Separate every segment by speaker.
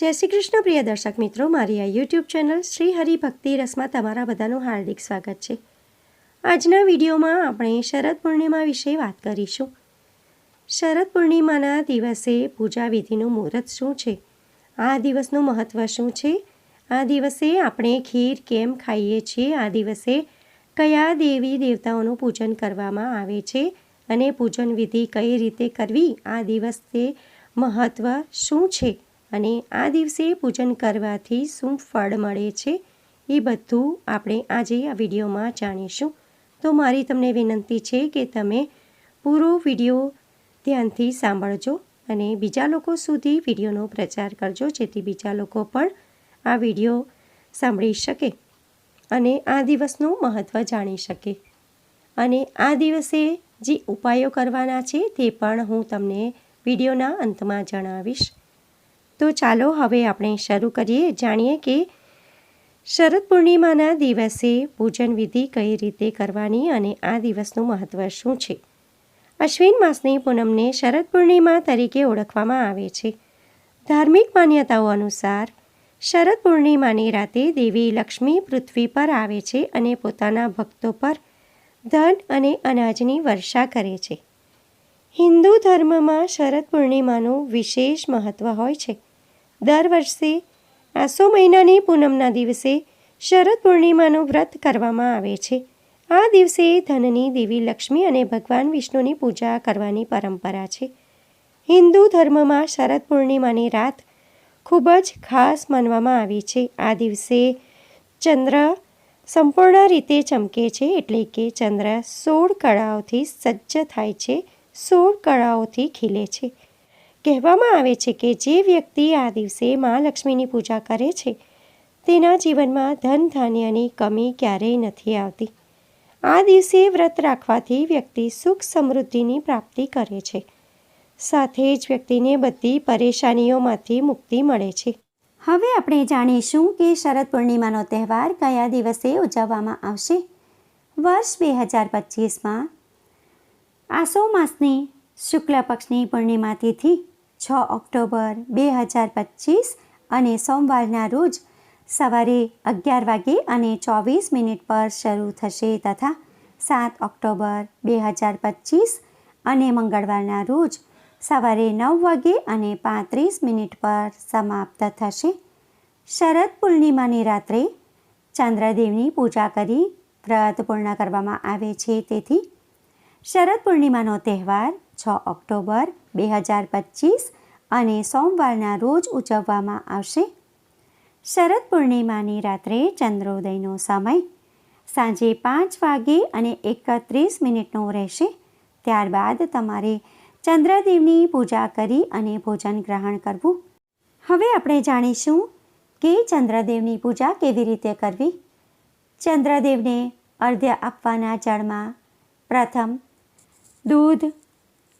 Speaker 1: જય શ્રી કૃષ્ણ, પ્રિય દર્શક મિત્રો. મારી આ યુટ્યુબ ચેનલ શ્રી હરિભક્તિ રસમાં તમારા બધાનું હાર્દિક સ્વાગત છે. આજના વિડીયોમાં આપણે શરદ પૂર્ણિમા વિશે વાત કરીશું. શરદ પૂર્ણિમાના દિવસે પૂજા વિધિનું મુહૂર્ત શું છે? આ દિવસનું મહત્ત્વ શું છે? આ દિવસે આપણે ખીર કેમ ખાઈએ છીએ? આ દિવસે કયા દેવી દેવતાઓનું પૂજન કરવામાં આવે છે? અને પૂજન વિધિ કઈ રીતે કરવી? આ દિવસે મહત્ત્વ શું છે? અને આ દિવસે પૂજન કરવાથી શું ફળ મળે છે એ બધું આપણે આજે આ વિડીયોમાં જાણીશું. તો મારી તમને વિનંતી છે કે તમે પૂરો વીડિયો ધ્યાનથી સાંભળજો અને બીજા લોકો સુધી વિડીયોનો પ્રચાર કરજો, જેથી બીજા લોકો પણ આ વીડિયો સાંભળી શકે અને આ દિવસનું મહત્ત્વ જાણી શકે. અને આ દિવસે જે ઉપાયો કરવાના છે તે પણ હું તમને વિડીયોના અંતમાં જણાવીશ. તો ચાલો હવે આપણે શરૂ કરીએ. જાણીએ કે શરદ પૂર્ણિમાના દિવસે પૂજન વિધિ કઈ રીતે કરવાની અને આ દિવસનું મહત્ત્વ શું છે? અશ્વિન માસની પૂનમને શરદ પૂર્ણિમા તરીકે ઓળખવામાં આવે છે. ધાર્મિક માન્યતાઓ અનુસાર શરદ પૂર્ણિમાની રાતે દેવી લક્ષ્મી પૃથ્વી પર આવે છે અને પોતાના ભક્તો પર ધન અને અનાજની વર્ષા કરે છે. હિન્દુ ધર્મમાં શરદ પૂર્ણિમાનું વિશેષ મહત્ત્વ હોય છે. દર વર્ષે આસો મહિનાની પૂનમના દિવસે શરદ પૂર્ણિમાનું વ્રત કરવામાં આવે છે. આ દિવસે ધનની દેવી લક્ષ્મી અને ભગવાન વિષ્ણુની પૂજા કરવાની પરંપરા છે. હિન્દુ ધર્મમાં શરદ પૂર્ણિમાની રાત ખૂબ જ ખાસ માનવામાં આવી છે. આ દિવસે ચંદ્ર સંપૂર્ણ રીતે ચમકે છે એટલે કે ચંદ્ર સોળ કળાઓથી સજ્જ થાય છે, સોળ કળાઓથી ખીલે છે. કહેવામાં આવે છે કે જે વ્યક્તિ આ દિવસે મા લક્ષ્મીની પૂજા કરે છે, તેના જીવનમાં ધન ધાન્યની કમી ક્યારેય નથી આવતી. આ દિવસે વ્રત રાખવાથી વ્યક્તિ સુખ સમૃદ્ધિની પ્રાપ્તિ કરે છે. સાથે જ વ્યક્તિને બધી પરેશાનીઓમાંથી મુક્તિ મળે છે. હવે આપણે જાણીશું કે શરદ પૂર્ણિમાનો તહેવાર કયા દિવસે ઉજવવામાં આવશે. વર્ષ બે હજાર પચીસમાં આસો માસની શુક્લ પક્ષની પૂર્ણિમા તિથિ છ ઓક્ટોબર બે હજાર પચીસ અને સોમવારના રોજ સવારે અગિયાર વાગે અને ચોવીસ મિનિટ પર શરૂ થશે તથા સાત ઓક્ટોબર બે હજાર પચીસ અને મંગળવારના રોજ સવારે નવ વાગે અને પાંત્રીસ મિનિટ પર સમાપ્ત થશે. શરદ પૂર્ણિમાની રાત્રે ચંદ્રદેવની પૂજા કરી વ્રત પૂર્ણ કરવામાં આવે છે. તેથી શરદ પૂર્ણિમાનો તહેવાર છ ઓક્ટોબર બે હજાર પચીસ અને સોમવારના રોજ ઉજવવામાં આવશે. શરદ પૂર્ણિમાની રાત્રે ચંદ્રોદયનો સમય સાંજે પાંચ વાગે અને એકત્રીસ મિનિટનો રહેશે. ત્યારબાદ તમારે ચંદ્રદેવની પૂજા કરી અને ભોજન ગ્રહણ કરવું. હવે આપણે જાણીશું કે ચંદ્રદેવની પૂજા કેવી રીતે કરવી. ચંદ્રદેવને અર્ધ્ય આપવાના જળમાં પ્રથમ દૂધ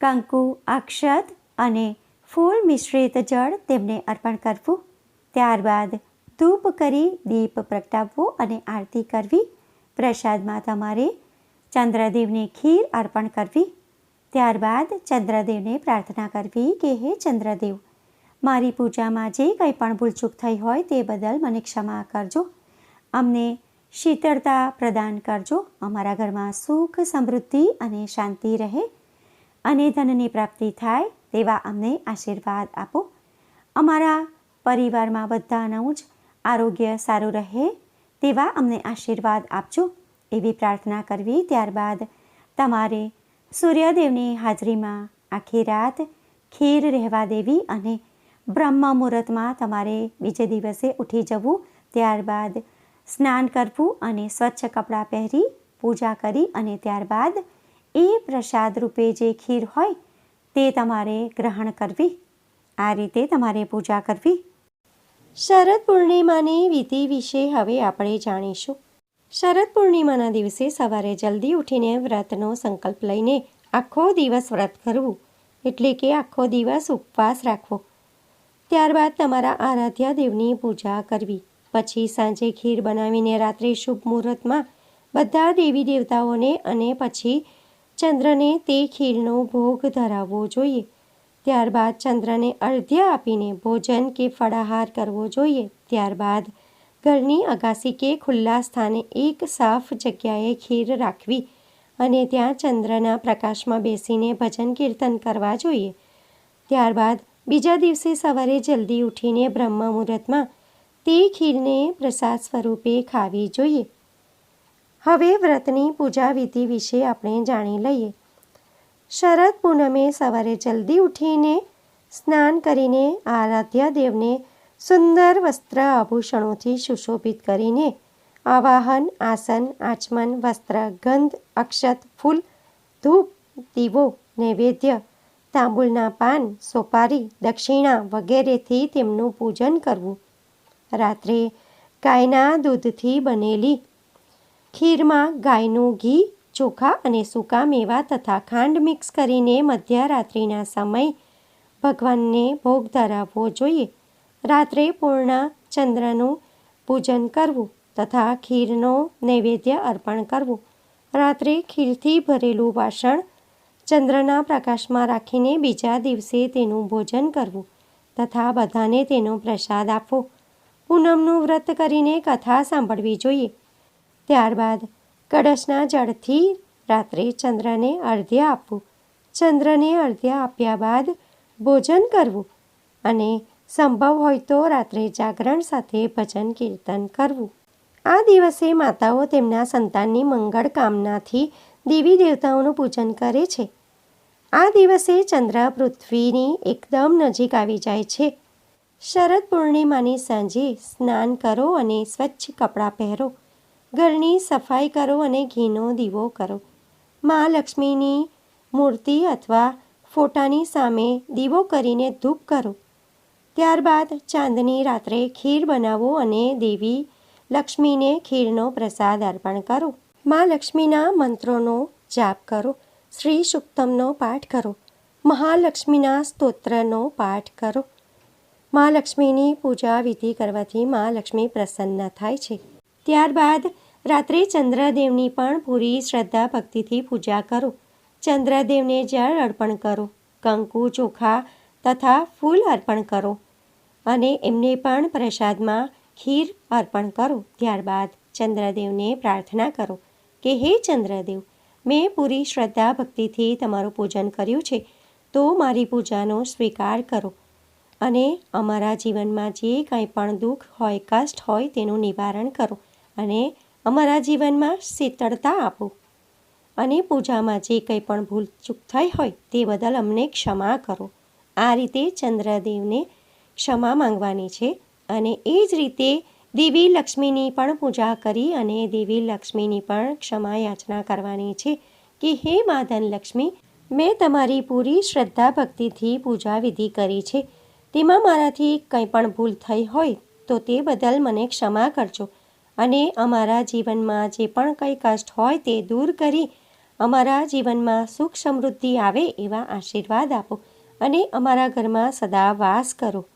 Speaker 1: કંકુ, અક્ષત અને ફૂલ મિશ્રિત જળ તેમને અર્પણ કરવું. ત્યારબાદ ધૂપ કરી દીપ પ્રગટાવવો અને આરતી કરવી. પ્રસાદમાં તમારે ચંદ્રદેવને ખીર અર્પણ કરવી. ત્યારબાદ ચંદ્રદેવને પ્રાર્થના કરવી કે, હે ચંદ્રદેવ, મારી પૂજામાં જે કંઈ પણ ભૂલચૂક થઈ હોય તે બદલ મને ક્ષમા કરજો. અમને શીતળતા પ્રદાન કરજો. અમારા ઘરમાં સુખ, સમૃદ્ધિ અને શાંતિ રહે. અને ધનની પ્રાપ્તિ થાય તેવા અમને આશીર્વાદ આપો. અમારા પરિવારમાં બધાનું જ આરોગ્ય સારું રહે તેવા અમને આશીર્વાદ આપજો. એવી પ્રાર્થના કરવી ત્યારબાદ તમારે સૂર્યદેવની હાજરીમાં આખી રાત ખીર રહેવા દેવી અને બ્રહ્મ મુહૂર્તમાં તમારે બીજે દિવસે ઉઠી જવું. ત્યારબાદ સ્નાન કરવું અને સ્વચ્છ કપડાં પહેરી પૂજા કરી અને ત્યારબાદ એ પ્રસાદ રૂપે જે ખીર હોય તે તમારે ગ્રહણ કરવી. આ રીતે તમારે પૂજા કરવી. શરદ પૂર્ણિમાની વિધિ વિશે હવે આપણે જાણીશું. શરદ પૂર્ણિમાના દિવસે સવારે જલ્દી ઉઠીને વ્રતનો સંકલ્પ લઈને આખો દિવસ વ્રત કરવું, એટલે કે આખો દિવસ ઉપવાસ રાખવો. ત્યારબાદ તમારા આરાધ્યા દેવની પૂજા કરવી. પછી સાંજે ખીર બનાવીને રાત્રે શુભ મુહૂર્તમાં બધા દેવી દેવતાઓને અને પછી ચંદ્રને તે ખીરનો ભોગ ધરાવવો જોઈએ. ત્યારબાદ ચંદ્રને અર્ધ્ય આપીને ભોજન કે ફળાહાર કરવો જોઈએ. ત્યારબાદ ઘરની અગાસી કે ખુલ્લા સ્થાને એક સાફ જગ્યાએ ખીર રાખવી અને ત્યાં ચંદ્રના પ્રકાશમાં બેસીને ભજન કીર્તન કરવા જોઈએ. ત્યારબાદ બીજા દિવસે સવારે જલ્દી ઉઠીને બ્રહ્મ મુહૂર્તમાં તે ખીરને પ્રસાદ સ્વરૂપે ખાવી જોઈએ. હવે વ્રતની પૂજા વિધિ વિશે આપણે જાણી લઈએ. શરદ પૂનમે સવારે જલ્દી ઉઠીને સ્નાન કરીને આરાધ્ય દેવને સુંદર વસ્ત્ર આભૂષણોથી સુશોભિત કરીને આવાહન, આસન, આચમન, વસ્ત્ર, ગંધ, અક્ષત, ફૂલ, ધૂપ, દીવો, નૈવેદ્ય, તાંબુલના પાન, સોપારી, દક્ષિણા વગેરેથી તેમનું પૂજન કરવું. રાત્રે ગાયના દૂધથી બનેલી ખીરમાં ગાયનું ઘી, ચોખા અને સૂકા મેવા તથા ખાંડ મિક્સ કરીને મધ્યરાત્રિના સમય ભગવાનને ભોગ ધરાવવો જોઈએ. રાત્રે પૂર્ણ ચંદ્રનું પૂજન કરવું તથા ખીરનો નૈવેદ્ય અર્પણ કરવું. રાત્રે ખીરથી ભરેલું વાસણ ચંદ્રના પ્રકાશમાં રાખીને બીજા દિવસે તેનું ભોજન કરવું તથા બધાને તેનો પ્રસાદ આપવો. પૂનમનું વ્રત કરીને કથા સાંભળવી જોઈએ. ત્યારબાદ કળશના જળથી રાત્રે ચંદ્રને અર્ધ્ય આપવું. ચંદ્રને અર્ધ્ય આપ્યા બાદ ભોજન કરવું અને સંભવ હોય તો રાત્રે જાગરણ સાથે ભજન કીર્તન કરવું. આ દિવસે માતાઓ તેમના સંતાનની મંગળ કામનાથી દેવી દેવતાઓનું પૂજન કરે છે. આ દિવસે ચંદ્ર પૃથ્વીની એકદમ નજીક આવી જાય છે. શરદ પૂર્ણિમાની સાંજે સ્નાન કરો અને સ્વચ્છ કપડાં પહેરો. ઘરની સફાઈ કરો અને ઘીનો દીવો કરો. મા લક્ષ્મીની મૂર્તિ અથવા ફોટાની સામે દીવો કરીને ધૂપ કરો. ત્યારબાદ ચાંદની રાત્રે ખીર બનાવો અને દેવી લક્ષ્મીને ખીરનો પ્રસાદ અર્પણ કરો. મા લક્ષ્મીના મંત્રોનો જાપ કરો. શ્રી સુક્તમનો પાઠ કરો. મહાલક્ષ્મીના સ્તોત્રનો પાઠ કરો. મા લક્ષ્મીની પૂજા વિધિ કરવાથી મા લક્ષ્મી પ્રસન્ન થાય છે. ત્યારબાદ રાત્રે ચંદ્રદેવની પણ પૂરી શ્રદ્ધા ભક્તિથી પૂજા કરો. ચંદ્રદેવને જળ અર્પણ કરો, કંકુ, ચોખા તથા ફૂલ અર્પણ કરો અને એમને પણ પ્રસાદમાં ખીર અર્પણ કરો. ત્યારબાદ ચંદ્રદેવને પ્રાર્થના કરો કે, હે ચંદ્રદેવ, મેં પૂરી શ્રદ્ધા ભક્તિથી તમારું પૂજન કર્યું છે, તો મારી પૂજાનો સ્વીકાર કરો અને અમારા જીવનમાં જે કંઈ પણ દુઃખ હોય, કષ્ટ હોય તેનું નિવારણ કરો. અને અમારા જીવનમાં શીતળતા આપો. અને પૂજામાં જે કંઈ પણ ભૂલ ચૂક થઈ હોય તે બદલ અમને ક્ષમા કરો. આ રીતે ચંદ્રદેવને ક્ષમા માંગવાની છે અને એ જ રીતે દેવી લક્ષ્મીની પણ પૂજા કરી અને દેવી લક્ષ્મીની પણ ક્ષમા યાચના કરવાની છે કે હે માધન લક્ષ્મી મેં તમારી પૂરી શ્રદ્ધા ભક્તિથી પૂજા વિધિ કરી છે. તેમાં મારાથી કંઈ પણ ભૂલ થઈ હોય તો તે બદલ મને ક્ષમા કરજો. અને અમારા જીવનમાં જે પણ કંઈ કષ્ટ હોય તે દૂર કરી અમારા જીવનમાં સુખ સમૃદ્ધિ આવે એવા આશીર્વાદ આપો અને અમારા ઘરમાં સદા વાસ કરો.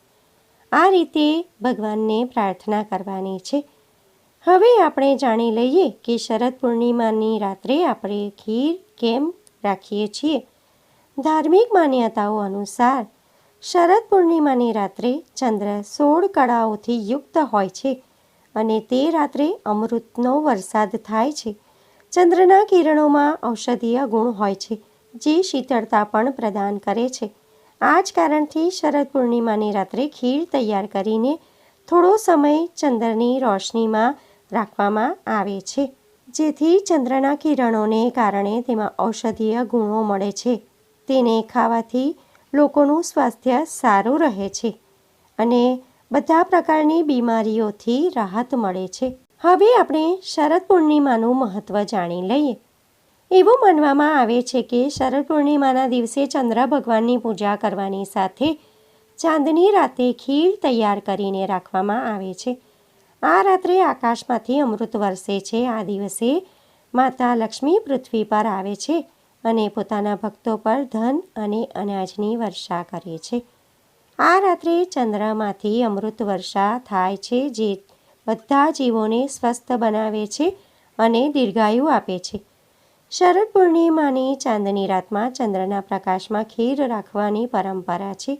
Speaker 1: આ રીતે ભગવાનને પ્રાર્થના કરવાની છે. હવે આપણે જાણી લઈએ કે શરદ પૂર્ણિમાની રાત્રે આપણે ખીર કેમ રાખીએ છીએ? ધાર્મિક માન્યતાઓ અનુસાર શરદ પૂર્ણિમાની રાત્રે ચંદ્ર સોળ કળાઓથી યુક્ત હોય છે. અને તે રાત્રે અમૃતનો વરસાદ થાય છે. ચંદ્રના કિરણોમાં ઔષધીય ગુણ હોય છે, જે શીતળતા પણ પ્રદાન કરે છે. આ જ કારણથી શરદ પૂર્ણિમાની રાત્રે ખીર તૈયાર કરીને થોડો સમય ચંદ્રની રોશનીમાં રાખવામાં આવે છે, જેથી ચંદ્રના કિરણોને કારણે તેમાં ઔષધીય ગુણો મળે છે. તેને ખાવાથી લોકોનું સ્વાસ્થ્ય સારું રહે છે અને બધા પ્રકારની બીમારીઓથી રાહત મળે છે. હવે આપણે શરદ પૂર્ણિમાનું મહત્ત્વ જાણી લઈએ. એવું માનવામાં આવે છે કે શરદ પૂર્ણિમાના દિવસે ચંદ્ર ભગવાનની પૂજા કરવાની સાથે ચાંદની રાતે ખીર તૈયાર કરીને રાખવામાં આવે છે. આ રાત્રે આકાશમાંથી અમૃત વરસે છે. આ દિવસે માતા લક્ષ્મી પૃથ્વી પર આવે છે અને પોતાના ભક્તો પર ધન અને અનાજની વર્ષા કરે છે. આ રાત્રે ચંદ્રમાંથી અમૃત વર્ષા થાય છે જે બધા જીવોને સ્વસ્થ બનાવે છે અને દીર્ઘાયુ આપે છે. શરદ પૂર્ણિમાની ચાંદની રાતમાં ચંદ્રના પ્રકાશમાં ખીર રાખવાની પરંપરા છે.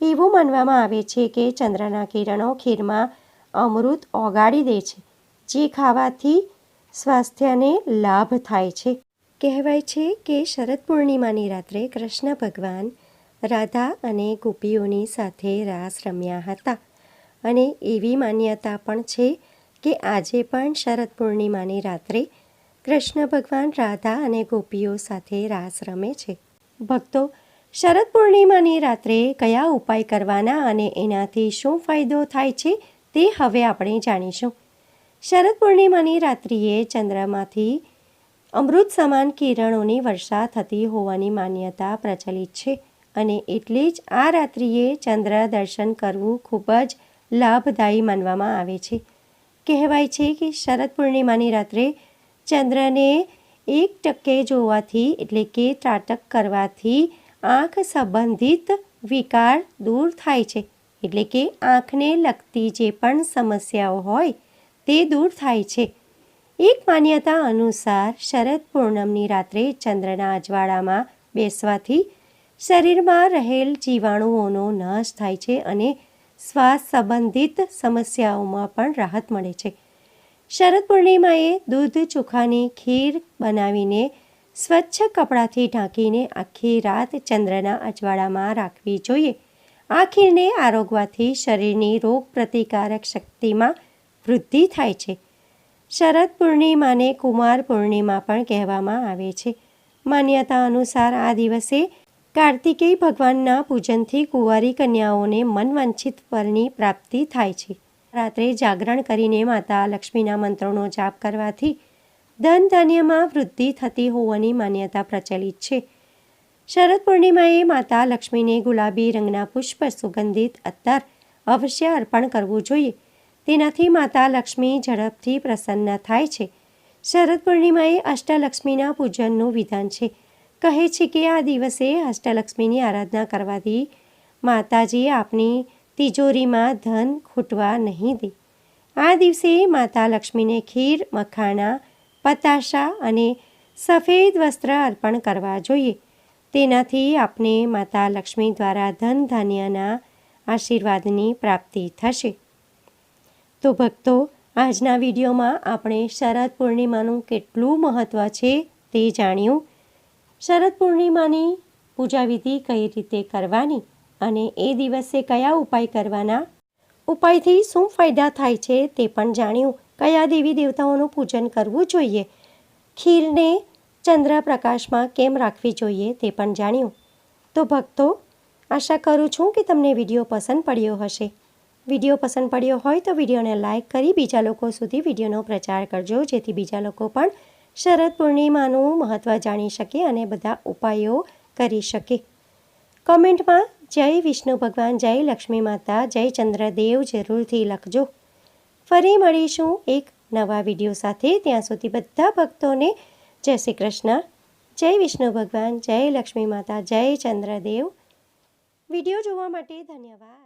Speaker 1: એવું માનવામાં આવે છે કે ચંદ્રના કિરણો ખીરમાં અમૃત ઓગાળી દે છે, જે ખાવાથી સ્વાસ્થ્યને લાભ થાય છે. કહેવાય છે કે શરદ પૂર્ણિમાની રાત્રે કૃષ્ણ ભગવાન રાધા અને ગોપીઓની સાથે રાસ રમ્યા હતા. અને એવી માન્યતા પણ છે કે આજે પણ શરદ પૂર્ણિમાની રાત્રે કૃષ્ણ ભગવાન રાધા અને ગોપીઓ સાથે રાસ રમે છે. ભક્તો, શરદ પૂર્ણિમાની રાત્રે કયા ઉપાય કરવાના અને એનાથી શું ફાયદો થાય છે તે હવે આપણે જાણીશું. શરદ પૂર્ણિમાની રાત્રિએ ચંદ્રમાંથી અમૃત સમાન કિરણોની વર્ષા થતી હોવાની માન્યતા પ્રચલિત છે. અને એટલે જ આ રાત્રિએ ચંદ્ર દર્શન કરવું ખૂબ જ લાભદાયી માનવામાં આવે છે. કહેવાય છે કે શરદ પૂર્ણિમાની રાત્રે ચંદ્રને એક ટકે જોવાથી એટલે કે ત્રાટક કરવાથી આંખ સંબંધિત વિકાર દૂર થાય છે. એટલે કે આંખને લગતી જે પણ સમસ્યાઓ હોય તે દૂર થાય છે. એક માન્યતા અનુસાર શરદ પૂર્ણમની રાત્રે ચંદ્રના અજવાળામાં બેસવાથી શરીરમાં રહેલ જીવાણુઓનો નાશ થાય છે અને શ્વાસ સંબંધિત સમસ્યાઓમાં પણ રાહત મળે છે. શરદ પૂર્ણિમાએ દૂધ ચોખાની ખીર બનાવીને સ્વચ્છ કપડાથી ઢાંકીને આખી રાત ચંદ્રના અજવાળામાં રાખવી જોઈએ. આ ખીરને આરોગવાથી શરીરની રોગ પ્રતિકારક શક્તિમાં વૃદ્ધિ થાય છે. શરદ પૂર્ણિમાને કુમાર પૂર્ણિમા પણ કહેવામાં આવે છે. માન્યતા અનુસાર આ દિવસે કાર્તિકેય ભગવાનના પૂજનથી કુંવારી કન્યાઓને મનવાંછિત ફળની પ્રાપ્તિ થાય છે. રાત્રે જાગરણ કરીને માતા લક્ષ્મીના મંત્રોનો જાપ કરવાથી ધન ધાન્યમાં વૃદ્ધિ થતી હોવાની માન્યતા પ્રચલિત છે. શરદ પૂર્ણિમાએ માતા લક્ષ્મીને ગુલાબી રંગના પુષ્પ સુગંધિત અત્તર અવશ્ય અર્પણ કરવું જોઈએ. તેનાથી માતા લક્ષ્મી ઝડપથી પ્રસન્ન થાય છે. શરદ પૂર્ણિમાએ અષ્ટલક્ષ્મીના પૂજનનું વિધાન છે. કહે છે કે આ દિવસે અષ્ટલક્ષ્મીની આરાધના કરવાથી માતાજી આપની તિજોરીમાં ધન ખૂટવા નહીં દે. આ દિવસે માતા લક્ષ્મીને ખીર, મખાણા, પતાશા અને સફેદ વસ્ત્ર અર્પણ કરવા જોઈએ. તેનાથી આપને માતા લક્ષ્મી દ્વારા ધન ધાન્યના આશીર્વાદની પ્રાપ્તિ થશે. તો ભક્તો, આજના વિડીયોમાં આપણે શરદ પૂર્ણિમાનું કેટલું મહત્ત્વ છે તે જાણ્યું. શરદ પૂર્ણિમાની પૂજાવિધિ કઈ રીતે કરવાની અને એ દિવસે કયા ઉપાય કરવાના? ઉપાયથી શું ફાયદા થાય છે તે પણ જાણ્યું. કયા દેવી દેવતાઓનું પૂજન કરવું જોઈએ? ખીરને ચંદ્રપ્રકાશમાં કેમ રાખવી જોઈએ તે પણ જાણ્યું. તો ભક્તો, આશા કરું છું કે તમને વીડિયો પસંદ પડ્યો હશે. વીડિયો પસંદ પડ્યો હોય તો વિડીયોને લાઇક કરી બીજા લોકો સુધી વિડીયોનો પ્રચાર કરજો, જેથી બીજા લોકો પણ શરદ પૂર્ણિમાનું મહત્ત્વ જાણી શકે અને બધા ઉપાયો કરી શકે. કોમેન્ટમાં, જય વિષ્ણુ ભગવાન, જય લક્ષ્મી માતા, જય ચંદ્રદેવ, જરૂરથી લખજો. ફરી મળીશું એક નવા વીડિયો સાથે. ત્યાં સુધી બધા ભક્તોને જય શ્રી કૃષ્ણ, જય વિષ્ણુ ભગવાન, જય લક્ષ્મી માતા, જય ચંદ્રદેવ. વીડિયો જોવા માટે ધન્યવાદ.